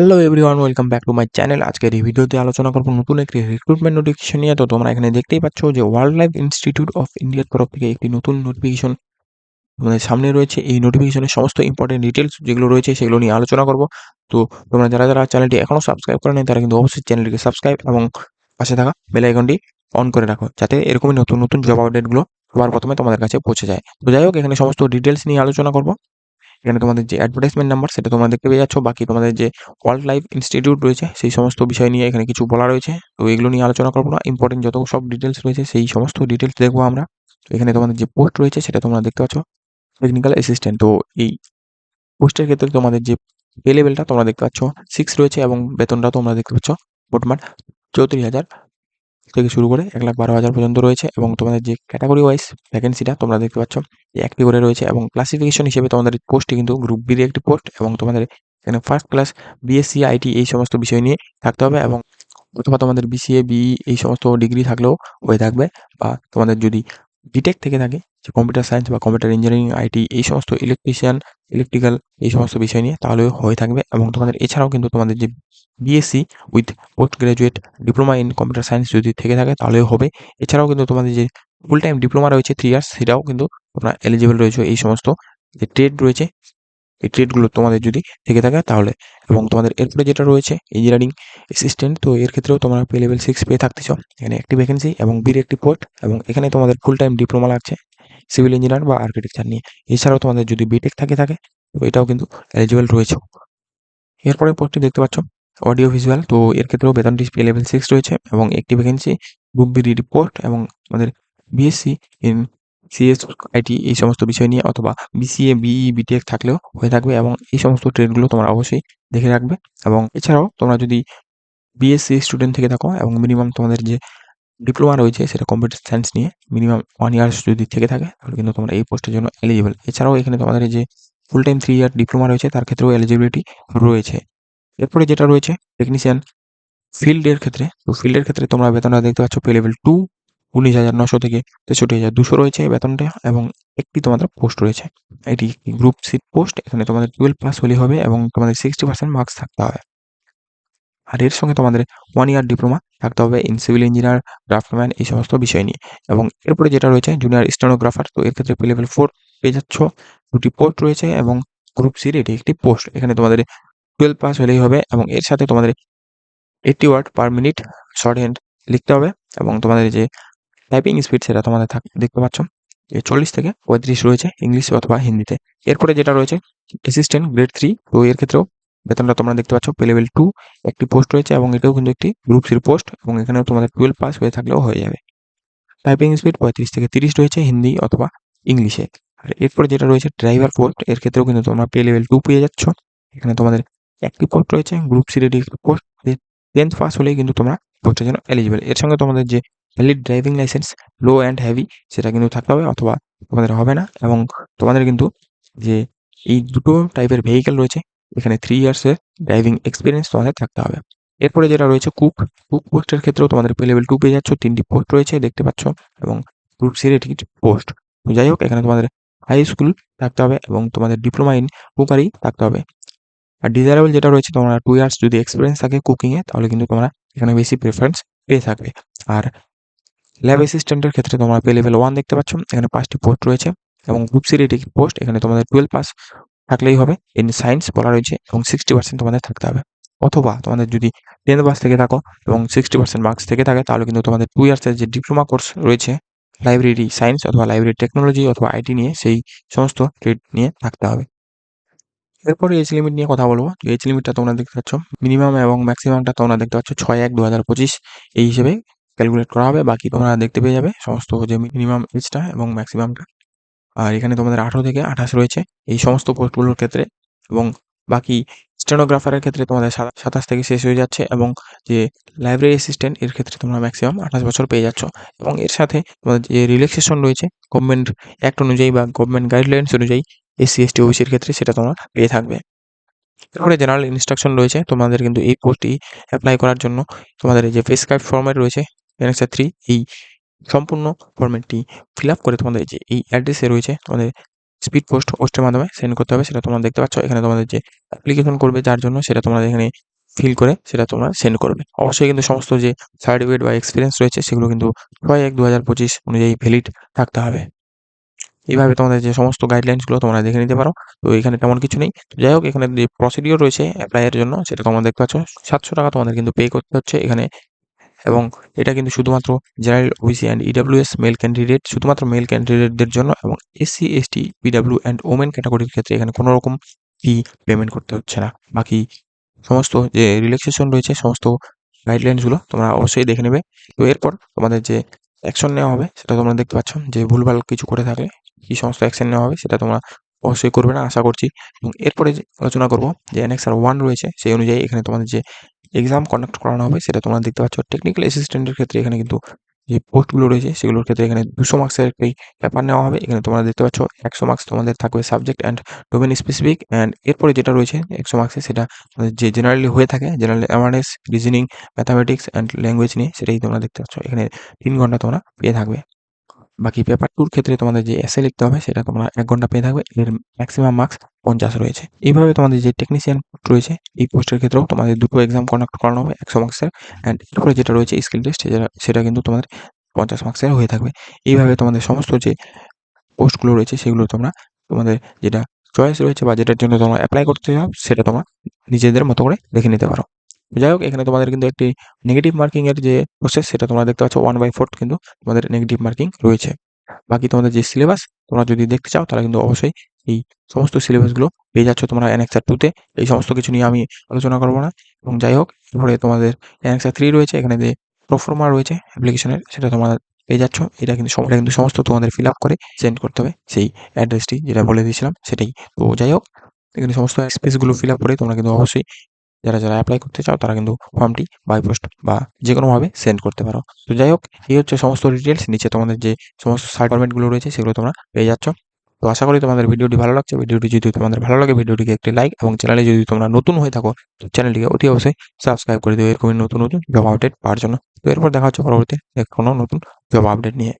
Hello everyone welcome back to my channel আজকের এই ভিডিওতে আলোচনা করব নতুন একটি রিক্রুটমেন্ট নোটিফিকেশন নিয়ে। তো তোমরা এখানে দেখতেই পাচ্ছ যে ওয়ার্ল্ড লাইফ ইনস্টিটিউট অফ ইন্ডিয়ার তরফ থেকে একটি নতুন নোটিফিকেশন তোমাদের সামনে রয়েছে। এই নোটিফিকেশনের সমস্ত ইম্পর্টেন্ট ডিটেলস যেগুলো রয়েছে সেগুলো নিয়ে আলোচনা করব। তো তোমরা যারা যারা চ্যানেলটি এখনও সাবস্ক্রাইব করে নেই তারা কিন্তু অবশ্যই চ্যানেলটিকে সাবস্ক্রাইব এবং পাশে থাকা বেল আইকনটি অন করে রাখো, যাতে এরকমই নতুন নতুন জব আপডেটগুলো সবার প্রথমে তোমাদের কাছে পৌঁছে যায়। তো যাই হোক, এখানে সমস্ত ডিটেলস নিয়ে আলোচনা করব। এখানে তোমাদের যে অ্যাডভার্টাইজমেন্ট নাম্বার সেটা তোমরা দেখতে পেয়ে যাচ্ছ। বাকি তোমাদের যে ওয়ার্ল্ড লাইফ ইনস্টিটিউট রয়েছে, সেই সমস্ত বিষয় নিয়ে এখানে কিছু বলা রয়েছে। তো এগুলো নিয়ে আলোচনা করব না। ইম্পর্টেন্ট যত সব ডিটেলস রয়েছে, সেই সমস্ত ডিটেলস দেখব আমরা। তো এখানে তোমাদের যে পোস্ট রয়েছে, সেটা তোমরা দেখতে পাচ্ছ। টেকনিক্যাল অ্যাসিস্ট্যান্ট তো এই পোস্টের ক্ষেত্রে তোমাদের যে পে লেভেলটা তোমরা দেখতে পাচ্ছ। সিক্স রয়েছে এবং বেতনটা তোমরা দেখতে পাচ্ছ। মোটমাট চৌত্রিশ হাজার থেকে শুরু করে এক লাখ বারো হাজার পর্যন্ত রয়েছে এবং তোমাদের যে ক্যাটাগরি ওয়াইজ ভ্যাকেন্সিটা তোমরা দেখতে পাচ্ছ একটি করে রয়েছে এবং ক্লাসিফিকেশন হিসেবে তোমাদের পোস্টটি কিন্তু গ্রুপ বির একটি পোস্ট এবং তোমাদের এখানে ফার্স্ট ক্লাস বিএসসি আইটি এই সমস্ত বিষয় নিয়ে থাকতে হবে এবং অথবা তোমাদের বিসিএ বিই এই সমস্ত ডিগ্রি থাকলেও হয়ে থাকবে বা তোমাদের যদি বিটেক থেকে থাকে, যে কম্পিউটার সায়েন্স বা কম্পিউটার ইঞ্জিনিয়ারিং আইটি এই সমস্ত ইলেকট্রিশিয়ান ইলেকট্রিক্যাল এই সমস্ত বিষয় নিয়ে তাহলেও হয়ে থাকবে এবং তোমাদের এছাড়াও কিন্তু তোমাদের যে B Sc with post graduate diploma in computer science যদি থেকে থাকে তাহলেও হবে। এছাড়াও কিন্তু তোমাদের যে ফুল টাইম ডিপ্লোমা রয়েছে থ্রি ইয়ার্স সেটাও কিন্তু তোমরা এলিজিবল রয়েছে এই সমস্ত যে ট্রেড রয়েছে, এই ট্রেডগুলো তোমাদের যদি থেকে থাকে তাহলে। এবং তোমাদের এরপরে যেটা রয়েছে ইঞ্জিনিয়ারিং অ্যাসিস্ট্যান্ট তো এর ক্ষেত্রেও তোমরা পে লেভেল সিক্স পেয়ে থাকতেছ এখানে একটি ভ্যাকেন্সি এবং বির একটি পোস্ট এবং এখানে তোমাদের ফুল টাইম ডিপ্লোমা লাগছে সিভিল ইঞ্জিনিয়ার বা আর্কিটেকচার নিয়ে। এছাড়াও তোমাদের যদি বিটেক থাকে থাকে, তো এটাও কিন্তু এলিজিবল রয়েছে। এরপরে পোস্টটি দেখতে পাচ্ছ অডিও ভিজুয়াল তো এর ক্ষেত্রেও বেতন পে লেভেল সিক্স রয়েছে এবং একটি ভ্যাকেন্সি গ্রুপ বি রিপোর্ট এবং আমাদের বিএসসি ইন সিএস আইটি এই সমস্ত বিষয় নিয়ে অথবা বিসিএ বিই বিটেক থাকলেও হয়ে থাকবে এবং এই সমস্ত ট্রেডগুলো তোমরা অবশ্যই দেখে রাখবে এবং এছাড়াও তোমরা যদি বিএসসি স্টুডেন্ট থেকে থাকো এবং মিনিমাম তোমাদের যে ডিপ্লোমা রয়েছে সেটা কম্পিউটার সায়েন্স নিয়ে মিনিমাম ওয়ান ইয়ার্স যদি থেকে থাকে, তাহলে কিন্তু তোমরা এই পোস্টের জন্য এলিজিবল এছাড়াও এখানে তোমাদের যে full time three year diploma রয়েছে, তার ক্ষেত্রেও এলিজিবিলিটি রয়েছে। এরপরে যেটা রয়েছে টেকনিশিয়ান ফিল্ডের ক্ষেত্রে, তো ফিল্ডের ক্ষেত্রে তোমরা বেতনটা দেখতে পাচ্ছ পে লেভেল টু উনিশ হাজার নশো থেকে তেষট্টি হাজার দুশো রয়েছে বেতনটা এবং একটি তোমাদের পোস্ট রয়েছে। এটি গ্রুপ সিট পোস্ট এখানে তোমাদের টুয়েলভ পাস হলে হবে এবং তোমাদের সিক্সটি পার্সেন্ট মার্কস থাকতে হবে। আর এর সঙ্গে তোমাদের ওয়ান ইয়ার ডিপ্লোমা থাকতে হবে ইন সিভিল ইঞ্জিনিয়ার ড্রাফটম্যান এই সমস্ত বিষয় নিয়ে। এবং এরপরে যেটা রয়েছে জুনিয়র স্টেনোগ্রাফার তো এর ক্ষেত্রে পে লেভেল ফোর পেয়ে যাচ্ছ। দুটি পোস্ট রয়েছে এবং গ্রুপ সির এটি একটি পোস্ট এখানে তোমাদের টুয়েলভ পাস হলেই হবে এবং এর সাথে তোমাদের eighty word per minute short hand লিখতে হবে এবং তোমাদের যে টাইপিং স্পিড সেটা তোমাদের থাক, দেখতে পাচ্ছ? যে চল্লিশ থেকে পঁয়ত্রিশ রয়েছে ইংলিশ অথবা হিন্দিতে। এরপরে যেটা রয়েছে অ্যাসিস্ট্যান্ট গ্রেড থ্রি তো এর ক্ষেত্রেও বেতনটা তোমরা দেখতে পাচ্ছ পে লেভেল টু একটি পোস্ট রয়েছে এবং এটাও কিন্তু একটি গ্রুপ সির পোস্ট এবং এখানেও তোমাদের টুয়েলভ পাস হয়ে থাকলেও হয়ে যাবে। টাইপিং স্পিড পঁয়ত্রিশ থেকে তিরিশ রয়েছে হিন্দি অথবা ইংলিশে। আর এরপরে যেটা রয়েছে ড্রাইভার পোস্ট এর ক্ষেত্রেও কিন্তু তোমরা পে লেভেল টু পেয়ে যাচ্ছ। এখানে তোমাদের একটি পোস্ট রয়েছে গ্রুপ সির একটি পোস্ট টেন্থ পাস হলেই কিন্তু তোমরা পোস্টের জন্য এলিজিবল এর সঙ্গে তোমাদের যে valid driving licence low and heavy সেটা কিন্তু থাকতে হবে, অথবা তোমাদের হবে না, এবং তোমাদের কিন্তু যে এই দুটো টাইপের ভেহিকেল রয়েছে, এখানে থ্রি ইয়ার্সের ড্রাইভিং এক্সপিরিয়েন্স তোমাদের থাকতে হবে। এরপরে যেটা রয়েছে কুক কুক পোস্টের ক্ষেত্রেও তোমাদের পে লেভেল টু পেয়ে যাচ্ছ, তিনটি পোস্ট রয়েছে, দেখতে পাচ্ছ, এবং গ্রুপ সির পোস্ট যাই হোক, এখানে তোমাদের হাই স্কুল থাকতে হবে, এবং তোমাদের ডিপ্লোমা ইন কুকারি থাকতে হবে। আর ডিজায়ারেবল যেটা রয়েছে, তোমরা টু ইয়ার্স যদি এক্সপিরিয়েন্স থাকে কুকিংয়ে তাহলে কিন্তু তোমরা এখানে বেশি প্রেফারেন্স পেয়ে থাকবে। আর ল্যাব অ্যাসিস্ট্যান্টের ক্ষেত্রে তোমরা পে লেভেল ওয়ান দেখতে পাচ্ছ, এখানে পাঁচটি পোস্ট রয়েছে এবং গ্রুপ সির পোস্ট এখানে তোমাদের টুয়েলভ পাস থাকলেই হবে। ইন সায়েন্স বলা রয়েছে এবং সিক্সটি পার্সেন্ট তোমাদের থাকতে হবে। অথবা তোমাদের যদি টেন পাস থেকে থাকো এবং সিক্সটি পার্সেন্ট মার্কস থেকে থাকে, তাহলে কিন্তু তোমাদের টু ইয়ার্সের যে ডিপ্লোমা কোর্স রয়েছে লাইব্রেরি সায়েন্স অথবা লাইব্রেরি টেকনোলজি অথবা আইটি নিয়ে সেই সমস্ত ট্রেড নিয়ে থাকতে হবে। এরপরে এজ লিমিট নিয়ে কথা বলব। এজ লিমিটটা তোমরা দেখতে পাচ্ছ। মিনিমাম এবং ম্যাক্সিমামটা তোমরা দেখতে পাচ্ছ ছয় এক দু হাজার পঁচিশ। এই হিসেবে ক্যালকুলেট করা হবে। বাকি তোমরা দেখতে পেয়ে যাবে সমস্ত যে মিনিমাম এজটা এবং ম্যাক্সিমামটা আর এখানে তোমাদের আঠারো থেকে আঠাশ রয়েছে। এই সমস্ত পোস্টগুলোর ক্ষেত্রে এবং বাকি স্টেনোগ্রাফারের ক্ষেত্রে তোমাদের সাতাশ থেকে শেষ হয়ে যাচ্ছে এবং যে লাইব্রেরি অ্যাসিস্ট্যান্ট এর ক্ষেত্রে তোমরা ম্যাক্সিমাম আঠাশ বছর পেয়ে যাচ্ছ। এবং এর সাথে তোমাদের যে রিল্যাক্সেশন রয়েছে গভর্নমেন্ট অ্যাক্ট অনুযায়ী বা গভর্নমেন্ট গাইডলাইন্স অনুযায়ী এসসি এসটি ওবিসির ক্ষেত্রে সেটা তোমরা পেয়ে থাকবে। এরপরে জেনারেল ইনস্ট্রাকশন রয়েছে, তোমাদের কিন্তু এই পোস্টটি অ্যাপ্লাই করার জন্য তোমাদের এই যে প্রেসক্রাইব ফর্মেট রয়েছে এনএক্সআর থ্রি এই সম্পূর্ণ ফর্মেটটি ফিল আপ করে তোমাদের যে এই অ্যাড্রেসে রয়েছে, তোমাদের স্পিড পোস্ট পোস্টের মাধ্যমে সেন্ড করতে হবে, সেটা তোমরা দেখতে পাচ্ছ। এখানে তোমাদের যে অ্যাপ্লিকেশন করবে, যার জন্য সেটা তোমরা এখানে ফিল করে সেটা তোমরা সেন্ড করবে। অবশ্যই কিন্তু সমস্ত যে সার্টিফিকেট বা এক্সপিরিয়েন্স রয়েছে, সেগুলো কিন্তু ছয় এক দু হাজার পঁচিশ অনুযায়ী ভ্যালিড থাকতে হবে। এইভাবে তোমাদের যে সমস্ত গাইডলাইন্সগুলো তোমরা দেখে নিতে পারো। তো এখানে তেমন কিছু নেই। যাই হোক, এখানে যে প্রসিডিওর রয়েছে অ্যাপ্লাইয়ের জন্য, সেটা তোমরা দেখতে পাচ্ছ। সাতশো টাকা তোমাদের কিন্তু পে করতে হচ্ছে। এখানে এবং এটা কিন্তু শুধুমাত্র general OBC and EWS male candidate, শুধুমাত্র মেল ক্যান্ডিডেটদের জন্য এবং SC ST PW and women ক্যাটাগরির ক্ষেত্রে এখানে কোনো রকম ফি পেমেন্ট করতে হচ্ছে না। বাকি সমস্ত যে রিল্যাক্সেশন রয়েছে, সমস্ত গাইডলাইন্সগুলো তোমরা অবশ্যই দেখে নেবে। তো এরপর তোমাদের যে অ্যাকশন নেওয়া হবে, সেটা তোমরা দেখতে পাচ্ছ যে ভুলভাল কিছু করে থাকলে কী সমস্ত অ্যাকশন নেওয়া হবে, সেটা তোমরা অবশ্যই করবে না, আশা করছি। এবং এরপরে যে আলোচনা করব, যে অ্যানেক্সার ওয়ান রয়েছে, সেই অনুযায়ী এখানে তোমাদের যে এক্সাম কন্ডাক্ট করানো হবে, সেটা তোমরা দেখতে পাচ্ছ। টেকনিক্যাল অ্যাসিস্ট্যান্টের ক্ষেত্রে এখানে কিন্তু যে পোস্টগুলো রয়েছে, সেগুলোর ক্ষেত্রে এখানে দুশো মার্কসের একটি পেপার নেওয়া হবে। এখানে তোমরা দেখতে পাচ্ছ, একশো মার্কস তোমাদের থাকবে subject and domain specific and এরপরে যেটা রয়েছে, একশো মার্কসে সেটা যে জেনারেলি হয়ে থাকে general awareness reasoning mathematics and language নিয়ে, সেটাই তোমরা দেখতে পাচ্ছ। এখানে তিন ঘণ্টা তোমরা পেয়ে থাকবে। বাকি পেপার টুর ক্ষেত্রে তোমাদের যে এসে লিখতে হবে, সেটা তোমরা এক ঘণ্টা পেয়ে থাকবে। এর ম্যাক্সিমাম মার্কস পঞ্চাশ রয়েছে। এইভাবে তোমাদের যে টেকনিশিয়ান পোস্ট রয়েছে, এই পোস্টের ক্ষেত্রেও তোমাদের দুটো এক্সাম কন্ডাক্ট করানো হবে, একশো মার্কসের অ্যান্ড এরপরে যেটা রয়েছে স্কিল টেস্ট সেটা কিন্তু তোমাদের পঞ্চাশ মার্কসের হয়ে থাকবে। এইভাবে তোমাদের সমস্ত যে পোস্টগুলো রয়েছে, সেগুলো তোমরা, তোমাদের যেটা চয়েস রয়েছে বা যেটার জন্য তোমরা অ্যাপ্লাই করতে চাও, সেটা তোমরা নিজেদের মতো করে দেখে নিতে পারো। যাই হোক, এখানে তোমাদের কিন্তু একটি নেগেটিভ মার্কিংয়ের যে প্রসেস সেটা তোমরা দেখতে পাচ্ছ ওয়ান বাই ফোর্থ কিন্তু তোমাদের নেগেটিভ মার্কিং রয়েছে। বাকি তোমাদের যে সিলেবাস তোমরা যদি দেখতে চাও, তাহলে কিন্তু অবশ্যই এই সমস্ত সিলেবাসগুলো পেয়ে যাচ্ছ তোমরা অ্যানেক্সার টুতে এই সমস্ত কিছু নিয়ে আমি আলোচনা করব না। এবং যাই হোক, এরপরে তোমাদের অ্যানেক্সার থ্রি রয়েছে, এখানে যে প্রোফর্মা রয়েছে অ্যাপ্লিকেশনের সেটা তোমরা পেয়ে যাচ্ছ। এটা কিন্তু এটা কিন্তু সমস্ত তোমাদের ফিল আপ করে সেন্ড করতে হবে। সেই অ্যাড্রেসটি যেটা বলে দিয়েছিলাম, সেটাই। তো যাই হোক, এখানে সমস্ত স্পেসগুলো ফিল আপ করে তোমরা কিন্তু অবশ্যই যারা যারা অ্যাপ্লাই করতে চাও, তারা কিন্তু ফর্মটি বাই পোস্ট বা যে কোনোভাবে সেন্ড করতে পারো। তো যাই হোক, এই হচ্ছে সমস্ত ডিটেলস নিচে তোমাদের যে সমস্ত সার্টিফিকেটগুলো রয়েছে, সেগুলো তোমরা পেয়ে যাচ্ছ। তো আশা করি তোমাদের ভিডিওটি ভালো লাগছে। ভিডিওটি যদি তোমাদের ভালো লাগে, ভিডিওটিকে একটি লাইক এবং চ্যানেলে যদি তোমরা নতুন হয়ে থাকো, তো চ্যানেলটিকে অতি অবশ্যই সাবস্ক্রাইব করে দিও। এরকমই নতুন নতুন জব আপডেট পাওয়ার জন্য। তো এরপর দেখা হচ্ছে পরবর্তী কোনো নতুন জব আপডেট নিয়ে।